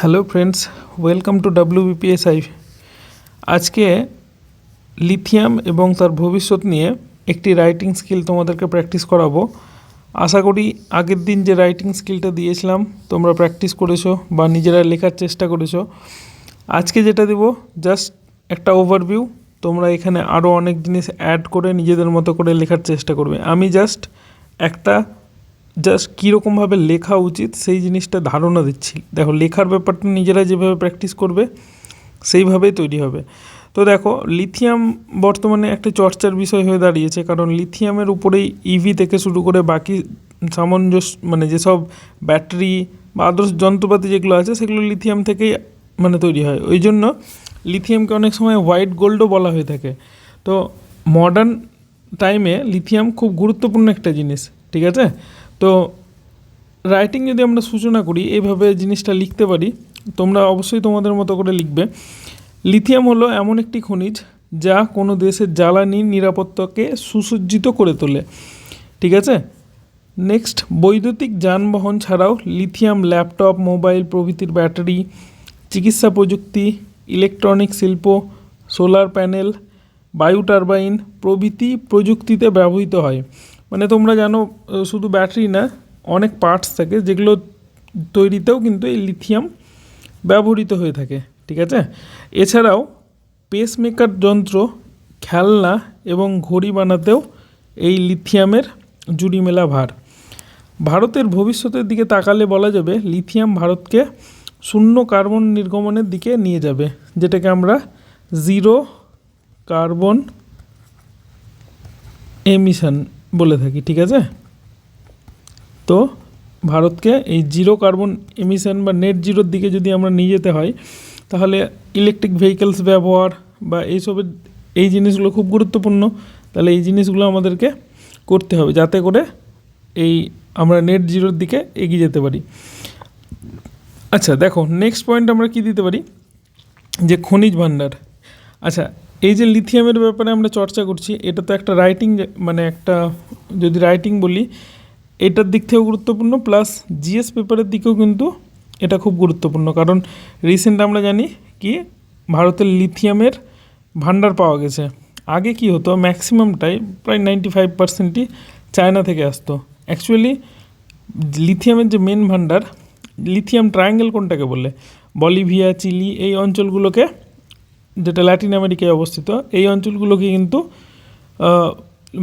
Hello friends welcome to WBPSI আজকে lithium এবং তার ভবিষ্যৎ নিয়ে একটি রাইটিং স্কিল তোমাদেরকে প্র্যাকটিস করাবো। আশা করি আগের দিন যে রাইটিং স্কিলটা দিয়েছিলাম, তোমরা প্র্যাকটিস করেছ বা নিজেরা লেখার চেষ্টা করেছ। আজকে যেটা দেব জাস্ট একটা ওভারভিউ তোমরা এখানে আরও অনেক জিনিস অ্যাড করে নিজেদের মতো করে লেখার চেষ্টা করবে। আমি জাস্ট একটা জাস্ট কীরকমভাবে লেখা উচিত সেই জিনিসটা ধারণা দিচ্ছি। দেখো, লেখার ব্যাপারটা নিজেরা যেভাবে প্র্যাকটিস করবে, সেইভাবেই তৈরি হবে। তো দেখো লিথিয়াম বর্তমানে একটা চর্চার বিষয় হয়ে দাঁড়িয়েছে, কারণ লিথিয়ামের উপরেই ইভি থেকে শুরু করে বাকি সামঞ্জস্য মানে যেসব ব্যাটারি বা আদর্শ যন্ত্রপাতি যেগুলো আছে, সেগুলো লিথিয়াম থেকেই মানে তৈরি হয়। ওই জন্য লিথিয়ামকে অনেক সময় হোয়াইট গোল্ডও বলা হয়ে থাকে। তো মডার্ন টাইমে লিথিয়াম খুব গুরুত্বপূর্ণ একটা জিনিস, ঠিক আছে? তো রাইটিং যদি আমরা সূচনা করি এইভাবে জিনিসটা লিখতে পারি, তোমরা অবশ্যই তোমাদের মতো করে লিখবে। লিথিয়াম হলো এমন একটি খনিজ যা কোনো দেশের জ্বালানি নিরাপত্তাকে সুসজ্জিত করে তোলে। ঠিক আছে? নেক্সট বৈদ্যুতিক যানবাহন ছাড়াও লিথিয়াম ল্যাপটপ, মোবাইল প্রভৃতির ব্যাটারি, চিকিৎসা প্রযুক্তি, ইলেকট্রনিক শিল্প, সোলার প্যানেল বায়ু টারবাইন প্রভৃতি প্রযুক্তিতে ব্যবহৃত হয়। মানে তোমরা জানো শুধু ব্যাটারি না, অনেক পার্টস থাকে যেগুলো তৈরিতেও কিন্তু এই লিথিয়াম ব্যবহৃত হয়ে থাকে, ঠিক আছে? এছাড়াও পেসমেকার যন্ত্র, খেলনা এবং ঘড়ি বানাতেও এই লিথিয়ামের জুড়ি মেলা ভার। ভারতের ভবিষ্যতের দিকে তাকালে বলা যাবে লিথিয়াম ভারতকে শূন্য কার্বন নির্গমনের দিকে নিয়ে যাবে, যেটাকে আমরা জিরো কার্বন এমিশন বলে থাকি, ঠিক আছে? তো ভারতকে এই জিরো কার্বন এমিশন বা নেট জিরোর দিকে যদি আমরা নিয়ে যেতে হয়, তাহলে ইলেকট্রিক ভেহিকেলস ব্যবহার বা এইসবের, এই জিনিসগুলো খুব গুরুত্বপূর্ণ। তাহলে এই জিনিসগুলো আমাদেরকে করতে হবে যাতে করে এই আমরা নেট জিরোর দিকে এগিয়ে যেতে পারি। আচ্ছা দেখো নেক্সট পয়েন্ট আমরা কি দিতে পারি? যে খনিজ ভাণ্ডার। আচ্ছা এই যে লিথিয়ামের ব্যাপারে আমরা চর্চা করছি, এটা তো একটা রাইটিং মানে একটা, যদি রাইটিং বলি, এটার দিক থেকেও গুরুত্বপূর্ণ প্লাস জিএস পেপারের দিকেও কিন্তু এটা খুব গুরুত্বপূর্ণ। কারণ রিসেন্ট আমরা জানি কি, ভারতের লিথিয়ামের ভাণ্ডার পাওয়া গেছে। আগে কি হতো ম্যাক্সিমামটাই প্রায় নাইনটি ফাইভ পার্সেন্টই চায়না থেকে আসতো। অ্যাকচুয়ালি লিথিয়ামের যে মেন ভাণ্ডার লিথিয়াম ট্রায়াঙ্গেল কোনটাকে বলে? বলিভিয়া, চিলি, এই অঞ্চলগুলোকে যেটা ল্যাটিন আমেরিকায় অবস্থিত, এই অঞ্চলগুলোকে কিন্তু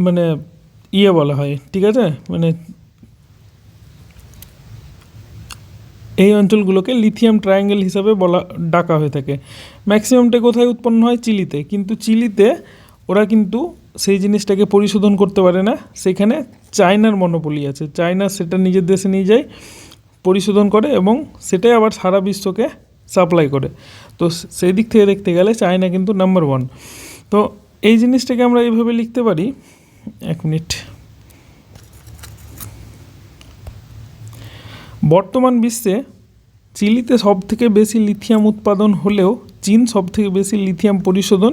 মানে ইয়ে বলা হয়, ঠিক আছে? মানে এই অঞ্চলগুলোকে লিথিয়াম ট্রায়াঙ্গেল হিসাবে বলা, ডাকা হয়ে থাকে। ম্যাক্সিমামটা কোথায় উৎপন্ন হয়? চিলিতে। কিন্তু চিলিতে ওরা কিন্তু সেই জিনিসটাকে পরিশোধন করতে পারে না। সেখানে চায়নার মনোপলি আছে। চায়না সেটা নিজের দেশে নিয়ে যায়, পরিশোধন করে এবং সেটাই আবার সারা বিশ্বকে সাপ্লাই করে। তো সেই দিক থেকে দেখতে গেলে চায়না কিন্তু নাম্বার ওয়ান তো এই জিনিসটাকে আমরা এইভাবে লিখতে পারি। এক মিনিট। বর্তমান বিশ্বে চিলিতে সব থেকে বেশি লিথিয়াম উৎপাদন হলেও চীন সব থেকে বেশি লিথিয়াম পরিশোধন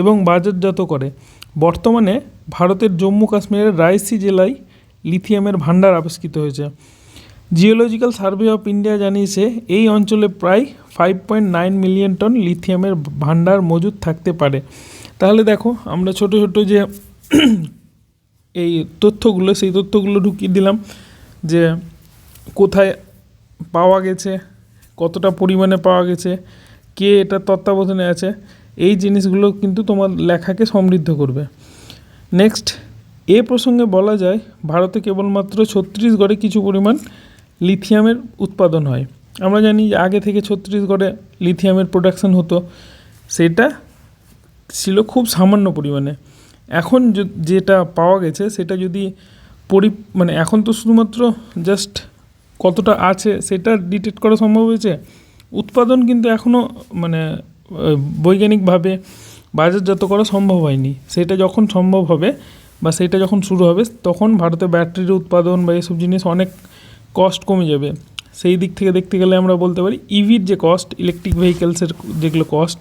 এবং বাজারজাত করে। বর্তমানে ভারতের জম্মু কাশ্মীরের রায়সি জেলায় লিথিয়ামের ভাণ্ডার আবিষ্কৃত হয়েছে। জিওলজিক্যাল সার্ভে অফ ইন্ডিয়া জানিয়েছে, এই অঞ্চলে প্রায় five point nine million ton লিথিয়ামের ভাণ্ডার মজুদ থাকতে পারে। তাহলে দেখো, আমরা ছোট ছোট যে এই তথ্যগুলো, সেই তথ্যগুলো ঢুকিয়ে দিলাম যে কোথায় পাওয়া গেছে, কতটা পরিমাণে পাওয়া গেছে, কে এটা তত্ত্বাবধানে আছে, এই জিনিসগুলো কিন্তু তোমার লেখাকে সমৃদ্ধ করবে। নেক্সট এ প্রসঙ্গে বলা যায়, ভারতে কেবলমাত্র ছত্তিশগড়ে কিছু পরিমাণ লিথিয়ামের উৎপাদন হয়। আমরা জানি যে আগে থেকে ছত্তিশগড়ে লিথিয়ামের প্রোডাকশন হতো। সেটা ছিল খুব সামান্য পরিমাণে। এখন যেটা পাওয়া গেছে, সেটা যদি পরি মানে এখন তো শুধুমাত্র জাস্ট কতটা আছে সেটা ডিটেক্ট করা সম্ভব হয়েছে। উৎপাদন কিন্তু এখনও মানে বৈজ্ঞানিকভাবে বাজারজাত করা সম্ভব হয়নি। সেটা যখন সম্ভব হবে বা সেটা যখন শুরু হবে, তখন ভারতে ব্যাটারির উৎপাদন বা এসব জিনিস অনেক কস্ট কমে যাবে। সেই দিক থেকে দেখতে গেলে আমরা বলতে পারি ইভির যে কস্ট ইলেকট্রিক ভেহিকেলসের যেগুলো কস্ট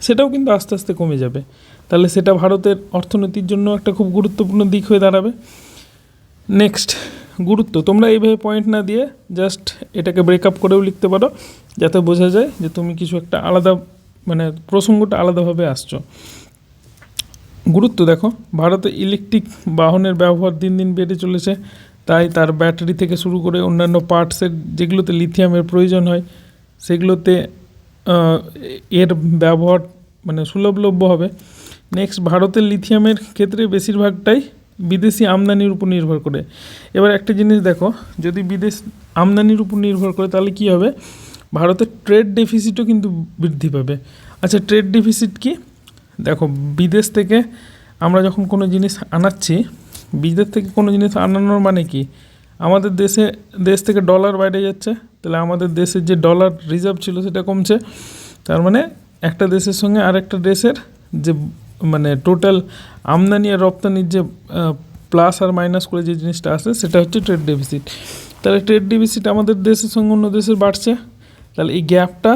সেটাও কিন্তু আস্তে আস্তে কমে যাবে। তাহলে সেটা ভারতের অর্থনীতির জন্য একটা খুব গুরুত্বপূর্ণ দিক হয়ে দাঁড়াবে। নেক্সট গুরুত্ব। তোমরা এইভাবে পয়েন্ট না দিয়ে জাস্ট এটাকে ব্রেকআপ করেও লিখতে পারো, যাতে বোঝা যায় যে তুমি কিছু একটা আলাদা মানে প্রসঙ্গটা আলাদাভাবে আসছো। গুরুত্ব দেখো, ভারতে ইলেকট্রিক বাহনের ব্যবহার দিন দিন বেড়ে চলেছে। তাই তার ব্যাটারি থেকে শুরু করে অন্যান্য পার্টসের যেগুলোতে লিথিয়ামের প্রয়োজন হয়, সেগুলোতে এর ব্যবহার মানে সুলভলভ্য হবে। নেক্সট ভারতের লিথিয়ামের ক্ষেত্রে বেশিরভাগটাই বিদেশি আমদানির উপর নির্ভর করে। এবার একটা জিনিস দেখো, যদি বিদেশ আমদানির উপর নির্ভর করে, তাহলে কী হবে? ভারতের ট্রেড ডেফিসিটও কিন্তু বৃদ্ধি পাবে। আচ্ছা ট্রেড ডেফিসিট কি? দেখো, বিদেশ থেকে আমরা যখন কোনো জিনিস আনাচ্ছি বিদেশ থেকে কোনো জিনিস আনানোর মানে কি? আমাদের দেশে, দেশ থেকে ডলার বাইরে যাচ্ছে, তাহলে আমাদের দেশের যে ডলার রিজার্ভ ছিল সেটা কমছে। তার মানে একটা দেশের সঙ্গে আরেকটা দেশের যে মানে টোটাল আমদানি আর রপ্তানির যে প্লাস আর মাইনাস করে যে জিনিসটা আসে সেটা হচ্ছে ট্রেড ডেফিসিট তাহলে ট্রেড ডেফিসিট আমাদের দেশের সঙ্গে অন্য দেশের বাড়ছে, তাহলে এই গ্যাপটা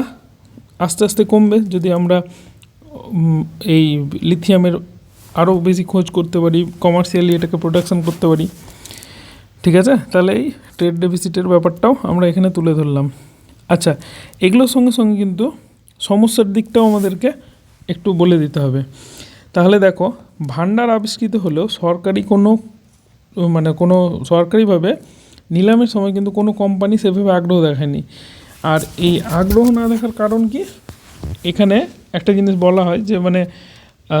আস্তে আস্তে কমবে। যদি আমরা এই লিথিয়ামের আরও বেশি খোঁজ করতে পারি কমার্শিয়ালি এটাকে প্রোডাকশন করতে পারি। ঠিক আছে? তাহলে এই ট্রেড ডেফিসিটের ব্যাপারটাও আমরা এখানে তুলে ধরলাম। আচ্ছা এগুলোর সঙ্গে সঙ্গে কিন্তু সমস্যার দিকটাও আমাদেরকে একটু বলে দিতে হবে। তাহলে দেখো ভান্ডার আবিষ্কৃত হলেও সরকারি কোনো মানে কোনো সরকারিভাবে নিলামের সময় কিন্তু কোনো কোম্পানি সেভাবে আগ্রহ দেখায়নি। আর এই আগ্রহ না দেখার কারণ কি? এখানে একটা জিনিস বলা হয় যে মানে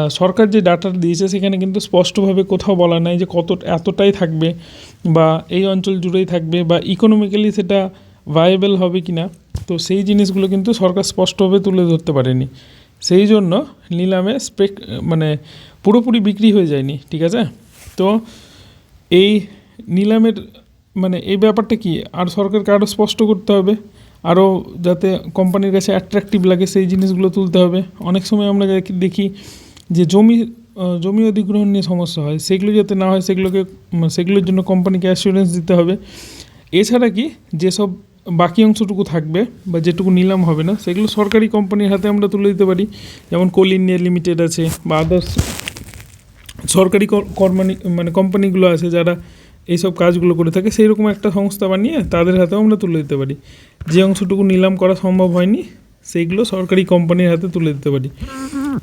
সরকার যে ডাটা দিয়েছে সেখানে কিন্তু স্পষ্টভাবে কোথাও বলা নাই যে কত, এতটাই থাকবে বা এই অঞ্চল জুড়েই থাকবে বা ইকোনমিক্যালি সেটা ভায়েবল হবে কি না তো সেই জিনিসগুলো কিন্তু সরকার স্পষ্টভাবে তুলে ধরতে পারেনি। সেই জন্য নিলামে স্পেক মানে পুরোপুরি বিক্রি হয়ে যায়নি, ঠিক আছে? তো এই নিলামের মানে এই ব্যাপারটা কি? আর সরকারকে আরও স্পষ্ট করতে হবে আরও যাতে কোম্পানির কাছে অ্যাট্রাকটিভ লাগে সেই জিনিসগুলো তুলতে হবে। অনেক সময় আমরা দেখি- দেখি যে জমি জমি অধিগ্রহণ নিয়ে সমস্যা হয়, সেগুলো যাতে না হয়, সেগুলোকে সেগুলোর জন্য কোম্পানিকে অ্যাসিওরেন্স দিতে হবে। এছাড়া কি, যেসব বাকি অংশটুকু থাকবে বা যেটুকু নিলাম হবে না, সেগুলো সরকারি কোম্পানির হাতে আমরা তুলে দিতে পারি। যেমন কোল ইন্ডিয়া লিমিটেড আছে বা আদার্স সরকারি কর- কর্মানি মানে কোম্পানিগুলো আছে যারা এইসব কাজগুলো করে থাকে সেই রকম একটা সংস্থা বানিয়ে তাদের হাতেও আমরা তুলে দিতে পারি। যে অংশটুকু নিলাম করা সম্ভব হয়নি, সেইগুলো সরকারি কোম্পানির হাতে তুলে দিতে পারি।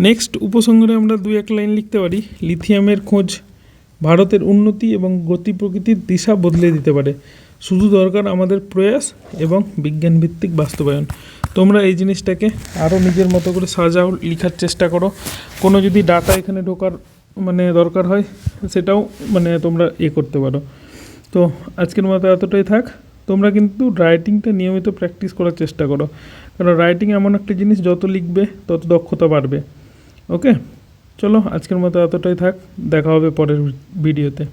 নেক্সট উপসংহারে আমরা দুই এক লাইন লিখতে পারি, লিথিয়ামের খোঁজ ভারতের উন্নতি এবং গতি প্রকৃতির দিশা বদলে দিতে পারে। শুধু দরকার আমাদের প্রয়াস এবং বিজ্ঞানভিত্তিক বাস্তবায়ন। তোমরা এই জিনিসটাকে আরও নিজের মতো করে সাজাও, লেখার চেষ্টা করো। কোনো যদি ডাটা এখানে ঢোকার মানে দরকার হয়, সেটাও মানে তোমরা এ করতে পারো। তো আজকের মতো এতটাই থাক। তোমরা কিন্তু রাইটিংটা নিয়মিত প্র্যাকটিস করার চেষ্টা করো। কারণ রাইটিং এমন একটা জিনিস, যত লিখবে, তত দক্ষতা বাড়বে। ওকে চলো আজকের মতো এতটাই থাক দেখা হবে পরের ভিডিওতে।